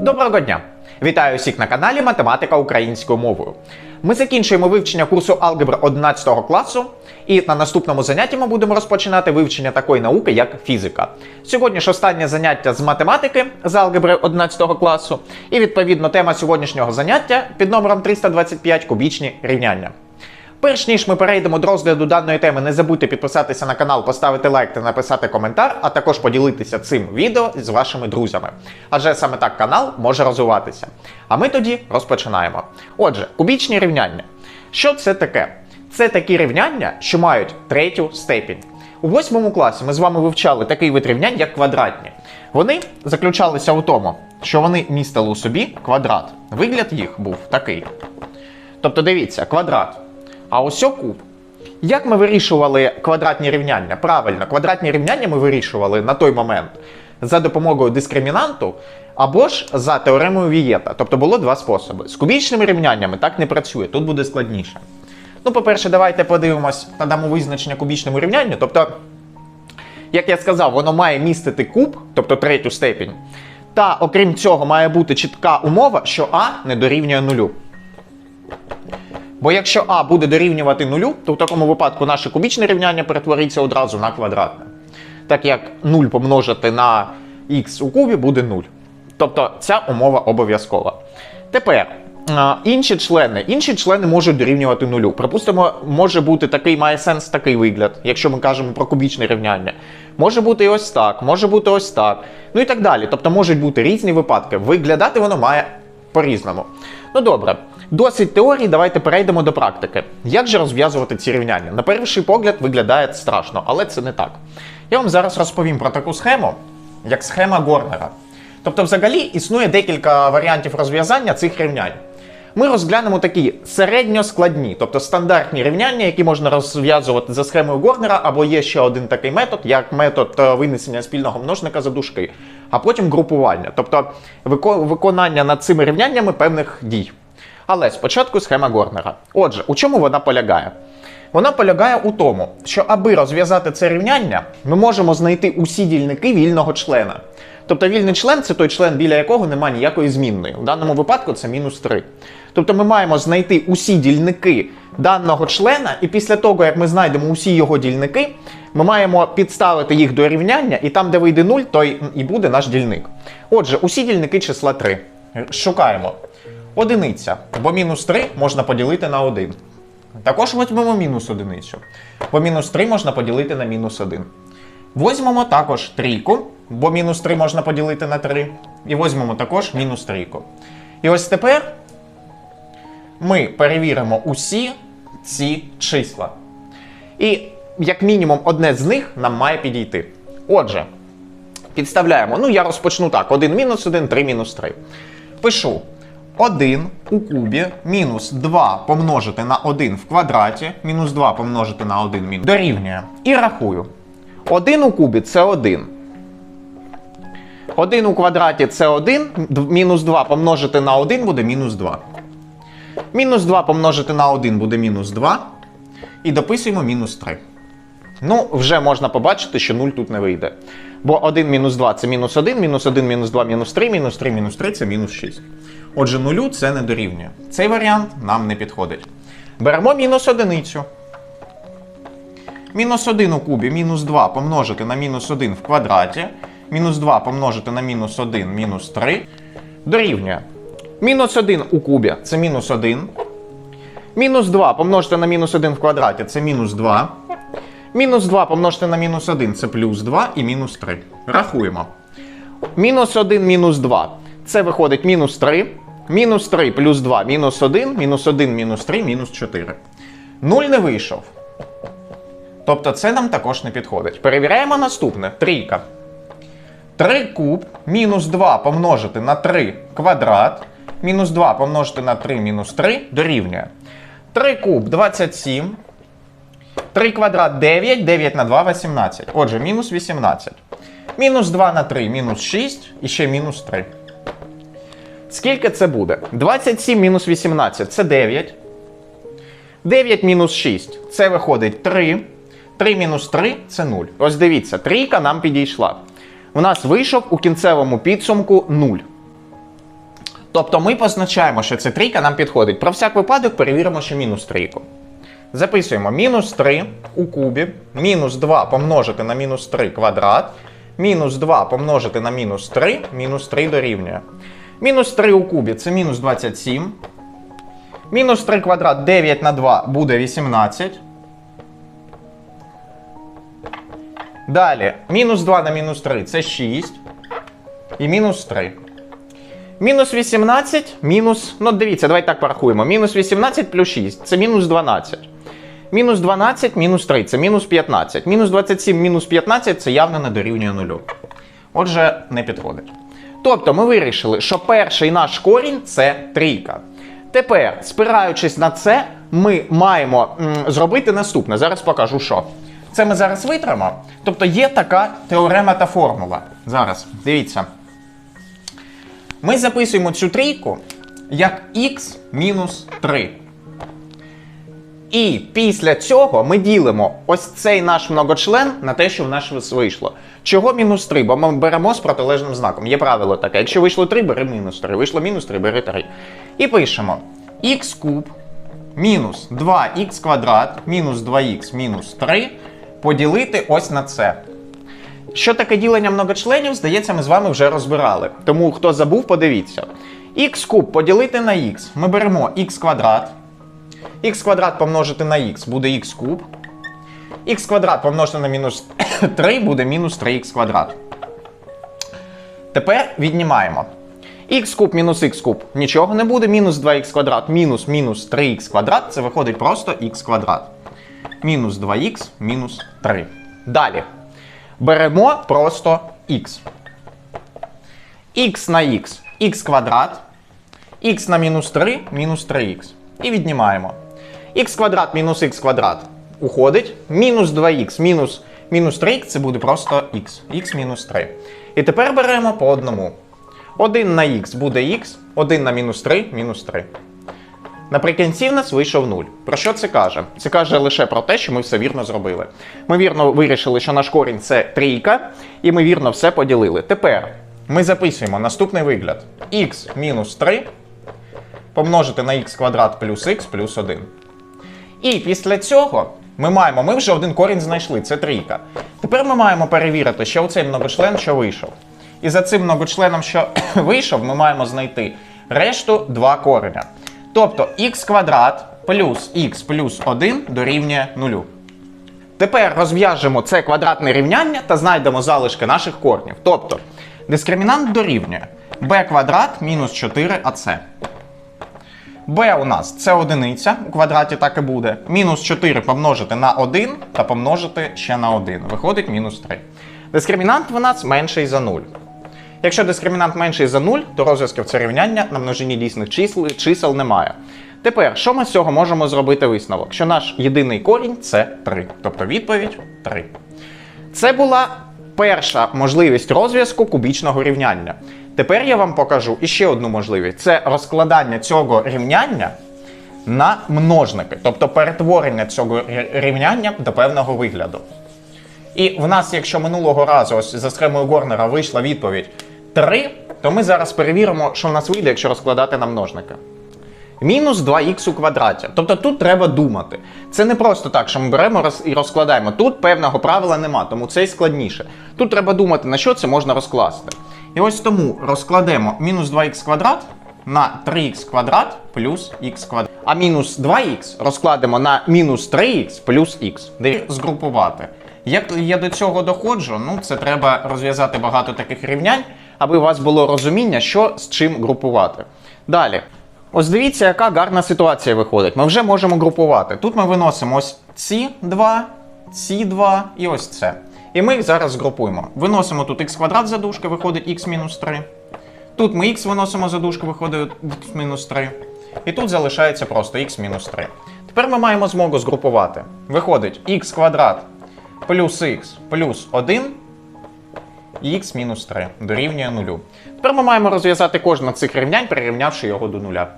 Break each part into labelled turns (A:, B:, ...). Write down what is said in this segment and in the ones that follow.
A: Доброго дня! Вітаю всіх на каналі Математика українською мовою. Ми закінчуємо вивчення курсу алгебри 11 класу, і на наступному занятті ми будемо розпочинати вивчення такої науки, як фізика. Сьогодні ж останнє заняття з математики з алгебри 11 класу, і відповідно тема сьогоднішнього заняття під номером 325 кубічні рівняння. Перш ніж ми перейдемо до розгляду даної теми, не забудьте підписатися на канал, поставити лайк та написати коментар, а також поділитися цим відео з вашими друзями. Адже саме так канал може розвиватися. А ми тоді розпочинаємо. Отже, кубічні рівняння. Що це таке? Це такі рівняння, що мають третю степінь. У восьмому класі ми з вами вивчали такий вид рівнянь, як квадратні. Вони заключалися у тому, що вони містили у собі квадрат. Вигляд їх був такий. Тобто, дивіться, квадрат. А ось куб. Як ми вирішували квадратні рівняння? Правильно, квадратні рівняння ми вирішували на той момент за допомогою дискримінанту або ж за теоремою Вієта. Тобто було два способи. З кубічними рівняннями так не працює, тут буде складніше. Ну, по-перше, давайте подивимось та дамо визначення кубічному рівнянню. Тобто, як я сказав, воно має містити куб, тобто третю степінь. Та окрім цього, має бути чітка умова, що А не дорівнює нулю. Бо якщо А буде дорівнювати нулю, то в такому випадку наше кубічне рівняння перетвориться одразу на квадратне. Так як 0 помножити на х у кубі буде 0. Тобто ця умова обов'язкова. Тепер. Інші члени інші члени можуть дорівнювати нулю. Припустимо, може бути такий, має сенс такий вигляд, якщо ми кажемо про кубічне рівняння. Може бути ось так, може бути ось так. Ну і так далі. Тобто можуть бути різні випадки. Виглядати воно має по-різному. Ну добре, досить теорії, давайте перейдемо до практики. Як же розв'язувати ці рівняння? На перший погляд виглядає страшно, але це не так. Я вам зараз розповім про таку схему, як схема Горнера. Тобто, взагалі, існує декілька варіантів розв'язання цих рівнянь. Ми розглянемо такі середньоскладні, тобто стандартні рівняння, які можна розв'язувати за схемою Горнера, або є ще один такий метод, як метод е, винесення спільного множника за дужки, а потім групування, тобто виконання над цими рівняннями певних дій. Але спочатку схема Горнера. Отже, у чому вона полягає? Вона полягає у тому, що аби розв'язати це рівняння, ми можемо знайти усі дільники вільного члена. Тобто вільний член це той член, біля якого немає ніякої змінної. У даному випадку це мінус 3. Тобто ми маємо знайти усі дільники даного члена, і після того, як ми знайдемо усі його дільники, ми маємо підставити їх до рівняння, і там, де вийде 0, то і буде наш дільник. Отже, усі дільники числа 3. Шукаємо. Одиниця, бо мінус 3 можна поділити на 1. Також візьмемо мінус одиницю, бо мінус 3 можна поділити на мінус 1. Возьмемо також трійку, бо мінус 3 можна поділити на 3. І возьмемо також мінус трійку. І ось тепер ми перевіримо усі ці числа. І як мінімум одне з них нам має підійти. Отже, підставляємо. Ну, я розпочну так: 1 мінус 1, 3 мінус 3. Пишу 1 у кубі мінус 2 помножити на 1 в квадраті, мінус 2 помножити на 1 мінус дорівнює. І рахую. 1 у кубі це 1. 1 у квадраті це 1, мінус 2 помножити на 1 буде мінус 2. Мінус 2 помножити на 1 буде мінус 2. І дописуємо мінус 3. Ну, вже можна побачити, що 0 тут не вийде. Бо 1 мінус 2 це мінус 1, мінус 1, мінус 2, мінус 3, мінус 3, мінус 3 це мінус 6. Отже, нулю це не дорівнює. Цей варіант нам не підходить. Беремо мінус одиницю. Мінус 1 у кубі, мінус 2 помножити на мінус 1 в квадраті. Мінус 2 помножити на мінус 1, мінус 3. Дорівнює. Мінус 1 у кубі це мінус 1. Мінус 2 помножити на мінус 1 в квадраті це мінус 2. Мінус 2 помножити на мінус 1 це плюс 2 і мінус 3. Рахуємо. Мінус 1 мінус 2. Це виходить мінус 3. Мінус 3 плюс 2 мінус 1, мінус 1 мінус 3, мінус 4. 0 не вийшов. Тобто це нам також не підходить. Перевіряємо наступне. Трійка. 3 куб мінус 2 помножити на 3 квадрат. Мінус 2 помножити на 3 мінус 3 дорівнює. 3 куб 27. 3 квадрат 9, 9 на 2 18. Отже, мінус 18. Мінус 2 на 3, мінус 6 і ще мінус 3. Скільки це буде? 27 мінус 18 це 9. 9 мінус 6 це виходить 3. 3 мінус 3 це 0. Ось дивіться, трійка нам підійшла. У нас вийшов у кінцевому підсумку 0. Тобто ми позначаємо, що ця трійка нам підходить. Про всяк випадок перевіримо, що мінус трійку. Записуємо мінус 3 у кубі, мінус 2 помножити на мінус 3 квадрат, мінус 2 помножити на мінус 3, мінус 3 дорівнює. Мінус 3 у кубі це мінус 27. Мінус 3 квадрат 9 на 2 буде 18. Далі, мінус 2 на мінус 3 це 6. І мінус 3. Мінус 18, мінус. Ну, дивіться, давайте так порахуємо. Мінус 18 плюс 6 це мінус 12. Мінус 12, мінус 3 це мінус 15. Мінус 27, мінус 15 це явно не дорівнює нулю. Отже, не підходить. Тобто ми вирішили, що перший наш корінь це трійка. Тепер, спираючись на це, ми маємо зробити наступне. Зараз покажу, що. Це ми зараз витримо. Тобто є така теорема та формула. Зараз, дивіться. Ми записуємо цю трійку як х мінус 3. І після цього ми ділимо ось цей наш многочлен на те, що в нас вийшло. Чого мінус 3? Бо ми беремо з протилежним знаком. Є правило таке. Якщо вийшло 3, бери мінус 3. Вийшло мінус 3, бери 3. І пишемо х куб мінус 2х квадрат мінус 2х мінус 3 поділити ось на це. Що таке ділення многочленів, здається, ми з вами вже розбирали. Тому хто забув, подивіться. Х куб поділити на х. Ми беремо х квадрат. Х квадрат помножити на х буде х куб. Х квадрат помножити на мінус 3 буде мінус 3х квадрат. Тепер віднімаємо. х куб мінус х куб нічого не буде. Мінус 2х квадрат мінус мінус 3х квадрат. Це виходить просто х квадрат. Мінус 2х мінус 3. Далі. Беремо просто х. х на х х квадрат. х на мінус 3 мінус 3х. І віднімаємо. Х квадрат мінус х квадрат уходить. Мінус 2х мінус мінус 3х це буде просто х. х мінус 3. І тепер беремо по одному. 1 на х буде х, 1 на мінус 3 мінус 3. Наприкінці в нас вийшов 0. Про що це каже? Це каже лише про те, що ми все вірно зробили. Ми вірно вирішили, що наш корінь це трійка, і ми вірно все поділили. Тепер ми записуємо наступний вигляд: х мінус 3 помножити на х квадрат плюс х плюс 1. І після цього ми маємо, ми вже один корінь знайшли, це трійка. Тепер ми маємо перевірити, що оцей многочлен, що вийшов. І за цим многочленом, що вийшов, ми маємо знайти решту два кореня. Тобто х квадрат плюс х плюс 1 дорівнює 0. Тепер розв'яжемо це квадратне рівняння та знайдемо залишки наших корнів. Тобто дискримінант дорівнює b квадрат мінус 4ac. B у нас це одиниця, у квадраті так і буде. Мінус 4 помножити на 1 та помножити ще на 1. Виходить мінус 3. Дискримінант в нас менший за 0. Якщо дискримінант менший за 0, то розв'язків це рівняння на множині дійсних чисел, чисел немає. Тепер, що ми з цього можемо зробити висновок? Що наш єдиний корінь це 3. Тобто відповідь 3. Це була перша можливість розв'язку кубічного рівняння. Тепер я вам покажу іще одну можливість: це розкладання цього рівняння на множники, тобто перетворення цього рівняння до певного вигляду. І в нас, якщо минулого разу ось за схемою Горнера вийшла відповідь 3, то ми зараз перевіримо, що в нас вийде, якщо розкладати на множники. Мінус 2х у квадраті. Тобто тут треба думати. Це не просто так, що ми беремо і розкладаємо. Тут певного правила нема, тому це і складніше. Тут треба думати, на що це можна розкласти. І ось тому розкладемо мінус 2х квадрат на 3х квадрат плюс х квадрат. А мінус 2х розкладемо на мінус 3х плюс х. Де згрупувати. Як я до цього доходжу, ну це треба розв'язати багато таких рівнянь, аби у вас було розуміння, що з чим групувати. Далі. Ось дивіться, яка гарна ситуація виходить. Ми вже можемо групувати. Тут ми виносимо ось ці два, ці два і ось це. І ми їх зараз згрупуємо. Виносимо тут х квадрат за дужки, виходить х мінус 3. Тут ми х виносимо за дужки, виходить мінус 3. І тут залишається просто х мінус 3. Тепер ми маємо змогу згрупувати. Виходить х квадрат плюс х плюс 1 і х мінус 3 дорівнює 0. Тепер ми маємо розв'язати кожне з цих рівнянь, перерівнявши його до нуля.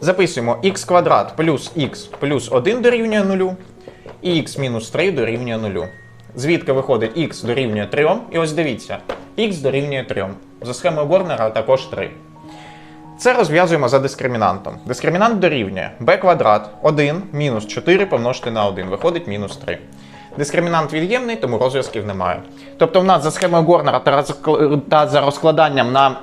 A: Записуємо х квадрат плюс х плюс 1 дорівнює 0, і х мінус 3 дорівнює 0. Звідки виходить х дорівнює 3, і ось дивіться, х дорівнює 3. За схемою Горнера також 3. Це розв'язуємо за дискримінантом. Дискримінант дорівнює b квадрат 1 мінус 4 помножити на 1, виходить мінус 3. Дискримінант від'ємний, тому розв'язків немає. Тобто в нас за схемою Горнера та за розкладанням на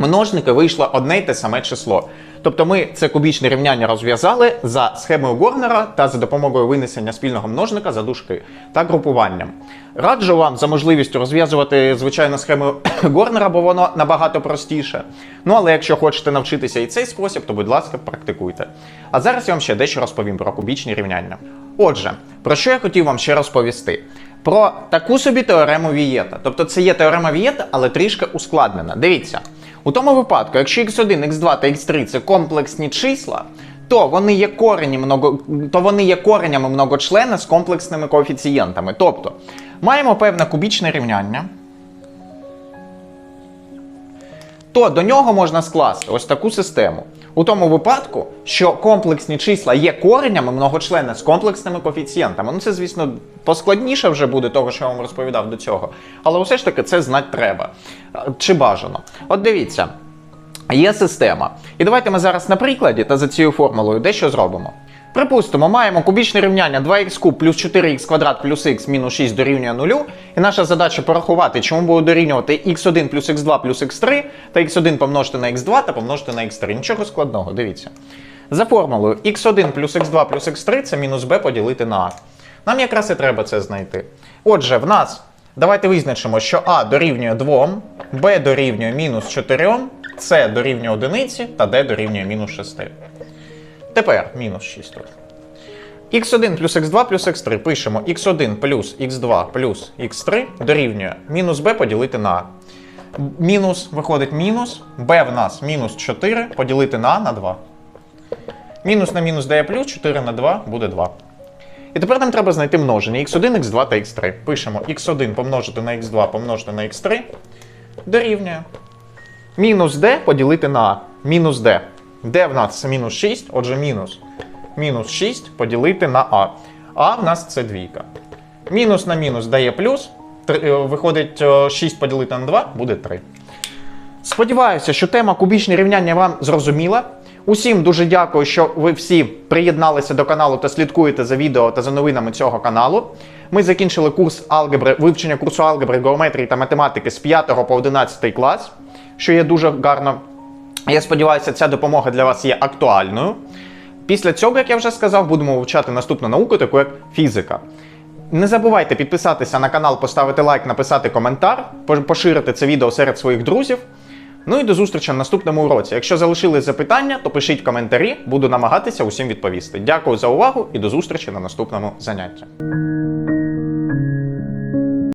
A: множники вийшло одне й те саме число. Тобто ми це кубічне рівняння розв'язали за схемою Горнера та за допомогою винесення спільного множника за дужки та групуванням. Раджу вам за можливістю розв'язувати звичайно схемою Горнера, бо воно набагато простіше. Ну але якщо хочете навчитися і цей спосіб, то будь ласка, практикуйте. А зараз я вам ще дещо розповім про кубічні рівняння. Отже, про що я хотів вам ще розповісти? Про таку собі теорему Вієта. Тобто це є теорема Вієта, але трішки ускладнена. Дивіться, у тому випадку, якщо x1, x2 та x3 це комплексні числа, то вони є корені много, то вони є коренями многочлена з комплексними коефіцієнтами. Тобто маємо певне кубічне рівняння. То до нього можна скласти ось таку систему. У тому випадку, що комплексні числа є коренями многочлена з комплексними коефіцієнтами. Ну це, звісно, поскладніше вже буде того, що я вам розповідав до цього. Але все ж таки це знати треба. Чи бажано? От дивіться. Є система. І давайте ми зараз на прикладі та за цією формулою дещо зробимо. Припустимо, маємо кубічне рівняння 2х куб плюс 4х квадрат плюс х мінус 6 дорівнює 0. І наша задача порахувати, чому буде дорівнювати x1 плюс x2 плюс x3 та x1 помножити на x2 та помножити на x3. Нічого складного, дивіться. За формулою x1 плюс x2 плюс x3 це мінус b поділити на a. Нам якраз і треба це знайти. Отже, в нас давайте визначимо, що a дорівнює 2, b дорівнює мінус 4, c дорівнює 1 та d дорівнює мінус 6. Тепер мінус 6 тут. x1 плюс x2 плюс x3 пишемо x1 плюс x2 плюс x3 дорівнює мінус b поділити на a. Мінус виходить мінус, b в нас мінус 4 поділити на a на 2. Мінус на мінус дає плюс 4 на 2 буде 2. І тепер нам треба знайти множення x1, x2 та x3. Пишемо x1 помножити на x2 помножити на x3 дорівнює. Мінус d поділити на a. Мінус d. d в нас мінус 6, отже мінус. Мінус 6 поділити на a. А в нас це двійка. Мінус на мінус дає плюс. Три- е, Виходить е, 6 поділити на 2 буде 3. Сподіваюся, що тема кубічні рівняння вам зрозуміла. Усім дуже дякую, що ви всі приєдналися до каналу та слідкуєте за відео та за новинами цього каналу. Ми закінчили курс алгебри, вивчення курсу алгебри, геометрії та математики з 5 по 11 клас, що є дуже гарно. Я сподіваюся, ця допомога для вас є актуальною. Після цього, як я вже сказав, будемо вивчати наступну науку, таку як фізика. Не забувайте підписатися на канал, поставити лайк, написати коментар, поширити це відео серед своїх друзів. Ну і до зустрічі на наступному уроці. Якщо залишились запитання, то пишіть коментарі, буду намагатися усім відповісти. Дякую за увагу і до зустрічі на наступному занятті.